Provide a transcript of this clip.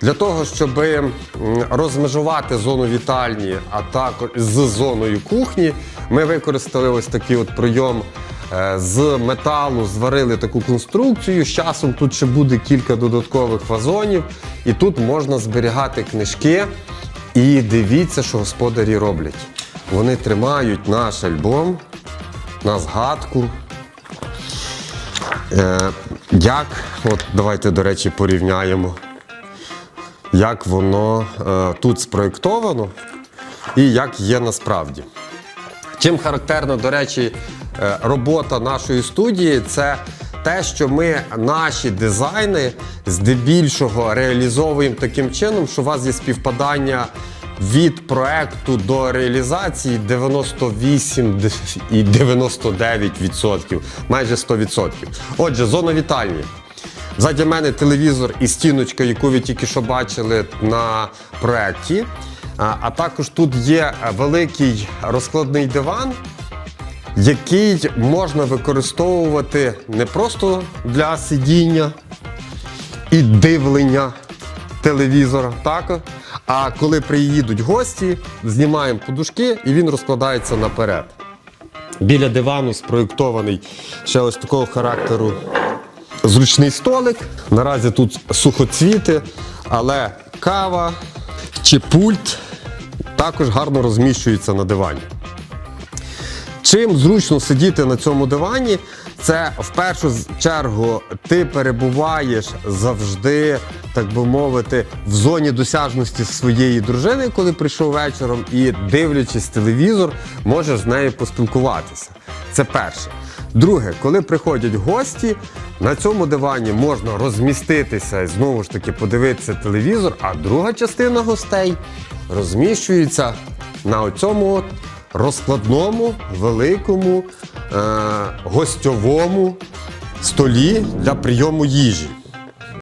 Для того, щоб розмежувати зону вітальні, а також з зоною кухні, ми використали ось такий от прийом е, з металу, зварили таку конструкцію. З часом тут ще буде кілька додаткових вазонів, і тут можна зберігати книжки. І дивіться, що господарі роблять. Вони тримають наш альбом на згадку. Е, як, от давайте, до речі, порівняємо, як воно е, тут спроєктовано і як є насправді. Чим характерна, до речі, е, робота нашої студії, це те, що ми наші дизайни здебільшого реалізовуємо таким чином, що у вас є співпадання від проекту до реалізації 98 і 99%, майже 100%. Отже, зона вітальні. Ззаді мене телевізор і стіночка, яку ви тільки що бачили на проєкті. А також тут є великий розкладний диван, який можна використовувати не просто для сидіння і дивлення телевізора, так? а коли приїдуть гості, знімаємо подушки і він розкладається наперед. Біля дивану спроєктований ще ось такого характеру зручний столик. Наразі тут сухоцвіти, але кава чи пульт також гарно розміщується на дивані. Чим зручно сидіти на цьому дивані, це в першу чергу ти перебуваєш завжди, так би мовити, в зоні досяжності своєї дружини, коли прийшов вечором, і дивлячись телевізор, можеш з нею поспілкуватися. Це перше. Друге, коли приходять гості, на цьому дивані можна розміститися і знову ж таки подивитися телевізор, а друга частина гостей розміщується на цьому розкладному, великому, е- гостьовому столі для прийому їжі.